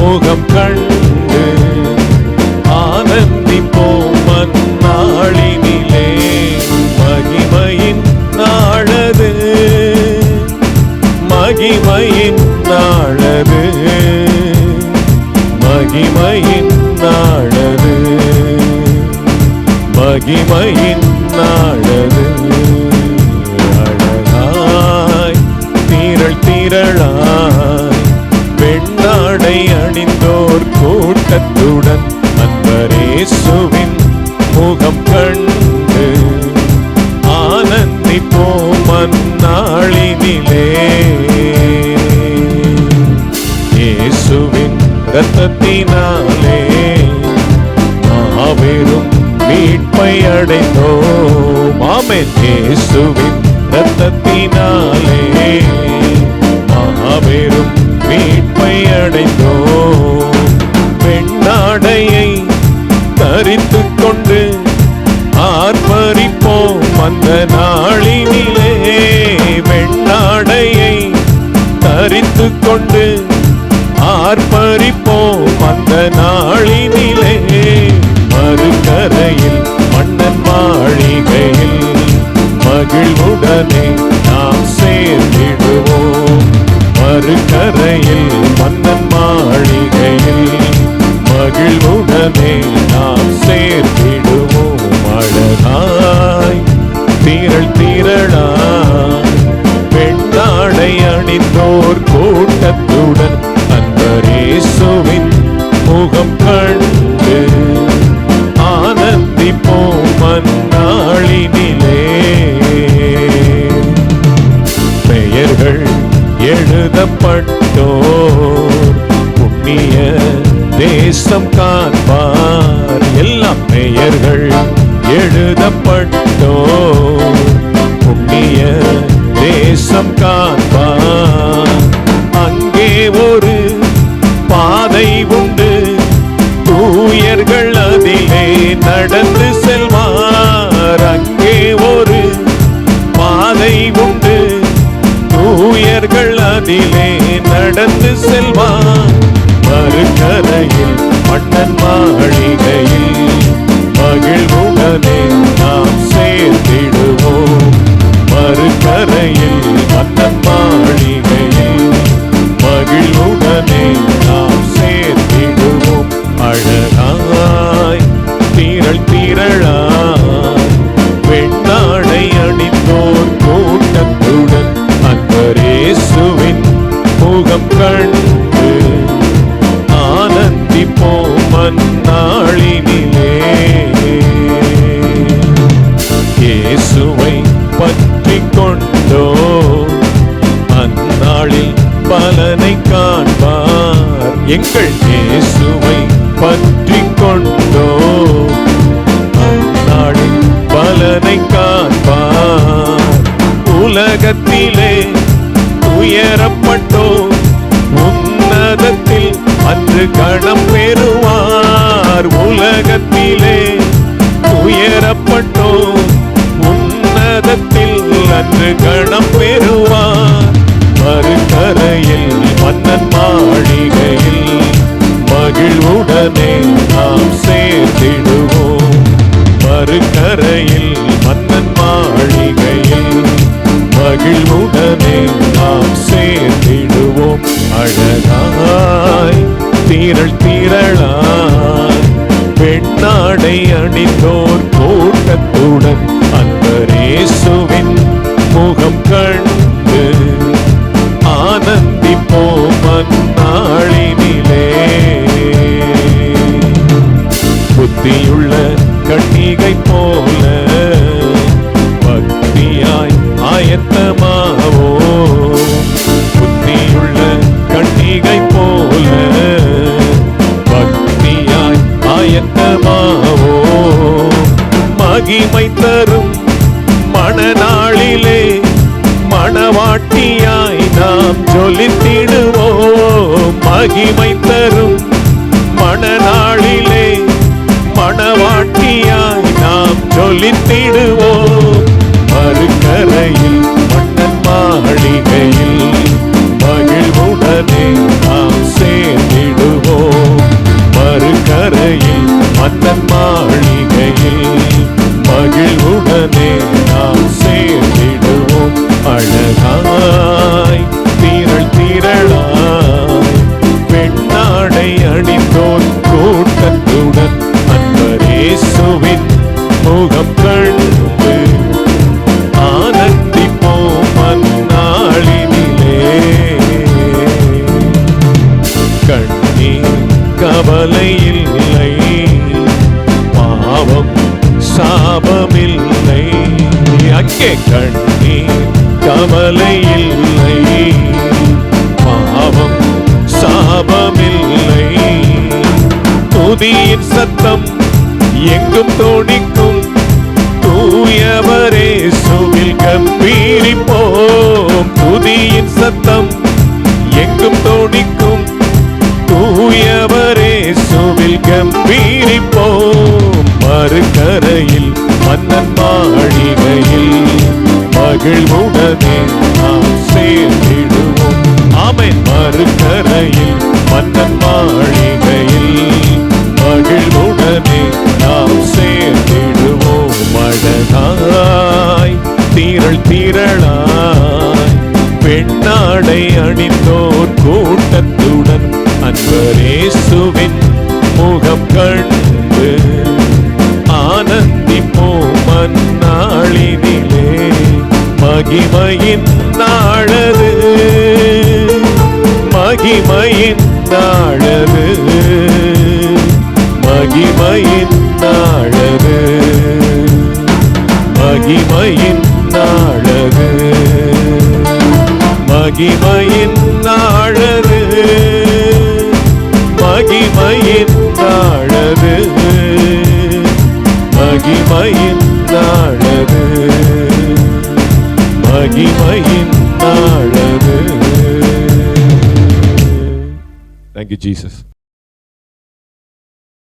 முகம் கண்டு ஆனந்திப்போம் அந்நாளினிலே மகிமையின் நாளது. மகிமையின் நாளது. மகிமையின் நாளது. மகிமையின் நாள் ஆடை அணிந்தோர் கூட்டத்துடன் அன்பரேசுவின் முகம் கண்டு ஆனந்திப்போம் அந்நாளினிலே இயேசுவின் இரத்தத்தினாலே மாபெரும் மீட்பை அடைந்தோம். ஆமென். இயேசுவின் இரத்தத்தினாலே மாபெரும் கொண்டு ஆர்ப்பரிப்போம் அந்த நாளினிலே. மறுக்கரையில் மன்னன் மாளிகையில் மகிழ்வுடனே நாம் சேர்ந்திடுவோம். மறுக்கரையில் மன்னன் மாளிகையில் மகிழ்வுடனே நாம் சேர்ந்திடுவோம். அழகாய் திரள் திரளாய் பெண்ணாடை அணிந்தோர் கூட கூட்டத்துடன் அன்பரேசுவின் முகம் கண்டு ஆனந்திப்போம் அந்நாளினிலே பெயர்கள் எழுதப்பட்டோர் புண்ணிய தேசம் காண்பார். எல்லா பெயர்கள் எழுதப்பட்டோர் புண்ணிய தேசம் காண்பார். மனிதர்கள் அதிலே நடந்து செல்வார். மறுக்கரையில் மன்னன் மாளிகையில் மகிழ்வுடனே நாம் சேர்த்திடுவோம் மறுக்கரையில் மன்னன் மாளிகையில் மகிழ்வுடனே நாம் சேர்த்திடுவோம் எங்கள் இயேசுவை பற்றி கொண்டோ. அந்நாளில் பலனை காப்பார் உலகத்திலே உயரப்பட்டோ. உன்னதத்தில் அன்று கணம் பெறுவார். உலகத்திலே உயரப்பட்டோ. உன்னதத்தில் அன்று கணம் பெறுவார். மறுக்கரையில் மன்னன் மாளிகையில் மகிமை தரும் மணநாளிலே மணவாட்டியாய் நாம் சொல்லித்திடுவோம் மறுக்கரையில் மன்னன் மாளிகையில் மகிழ்வுடனே நாம் சேர்ந்திடுவோம். மறுக்கரையில் மன்னன் மாளிகையில் மகிழ்வுடனே முகம் கண்டு ஆனந்திப்போம் அந்நாளினிலே கண்ணீர் கவலை இல்லை பாவம் சாபமில்லை. அங்கே கண்ணீர் கவலை பாவம் சாபமில்லை. துதியின் சத்தம் எங்கும் தோணிக்கும் ஆண்டவரே சுவில் கம்பீரிப்போம் துதியின் சத்தம் எங்கும் தோணிக்கும் தூயவரே சுவில் கம்பீரிப்போம் மறுகரையில் மன்னன் மாளிகையில் மகிழ்வும் திரளாய் பெண்ணாடை அணிந்தோர் கூட்டத்துடன் அன்பரேசுவின் முகம் கண்டு ஆனந்திப்போம் அந்நாளினிலே மகிமையின் நாளது. மகிமையின் நாளது. மகிமையின் நாளது. மகிமையின் நாழகு மகிமையின் நாழகு மகிமையின் நாழகு மகிமையின் நாழகு மகிமையின் நாழகு தேங்க்யூ ஜீசஸ்